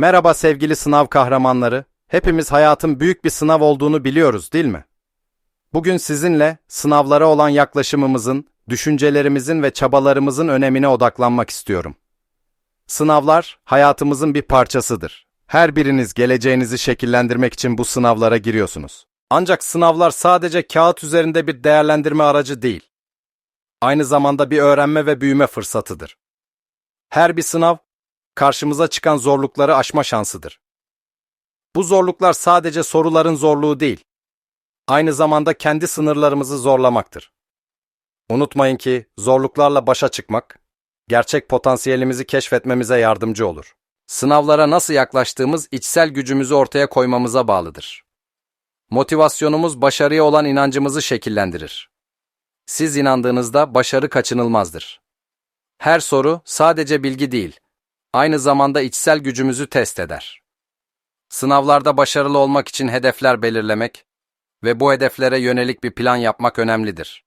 Merhaba sevgili sınav kahramanları. Hepimiz hayatın büyük bir sınav olduğunu biliyoruz, değil mi? Bugün sizinle sınavlara olan yaklaşımımızın, düşüncelerimizin ve çabalarımızın önemine odaklanmak istiyorum. Sınavlar hayatımızın bir parçasıdır. Her biriniz geleceğinizi şekillendirmek için bu sınavlara giriyorsunuz. Ancak sınavlar sadece kağıt üzerinde bir değerlendirme aracı değil. Aynı zamanda bir öğrenme ve büyüme fırsatıdır. Her bir sınav karşımıza çıkan zorlukları aşma şansıdır. Bu zorluklar sadece soruların zorluğu değil, aynı zamanda kendi sınırlarımızı zorlamaktır. Unutmayın ki zorluklarla başa çıkmak, gerçek potansiyelimizi keşfetmemize yardımcı olur. Sınavlara nasıl yaklaştığımız içsel gücümüzü ortaya koymamıza bağlıdır. Motivasyonumuz başarıya olan inancımızı şekillendirir. Siz inandığınızda başarı kaçınılmazdır. Her soru sadece bilgi değil, aynı zamanda içsel gücümüzü test eder. Sınavlarda başarılı olmak için hedefler belirlemek ve bu hedeflere yönelik bir plan yapmak önemlidir.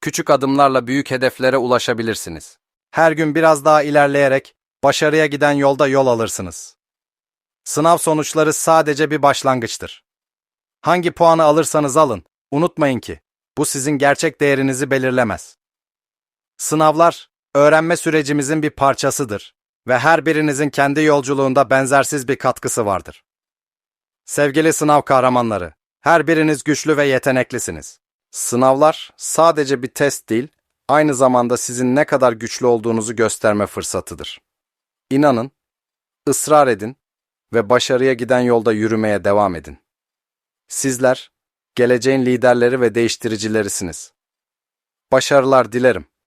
Küçük adımlarla büyük hedeflere ulaşabilirsiniz. Her gün biraz daha ilerleyerek başarıya giden yolda yol alırsınız. Sınav sonuçları sadece bir başlangıçtır. Hangi puanı alırsanız alın, unutmayın ki bu sizin gerçek değerinizi belirlemez. Sınavlar öğrenme sürecimizin bir parçasıdır ve her birinizin kendi yolculuğunda benzersiz bir katkısı vardır. Sevgili sınav kahramanları, her biriniz güçlü ve yeteneklisiniz. Sınavlar sadece bir test değil, aynı zamanda sizin ne kadar güçlü olduğunuzu gösterme fırsatıdır. İnanın, ısrar edin ve başarıya giden yolda yürümeye devam edin. Sizler, geleceğin liderleri ve değiştiricilerisiniz. Başarılar dilerim.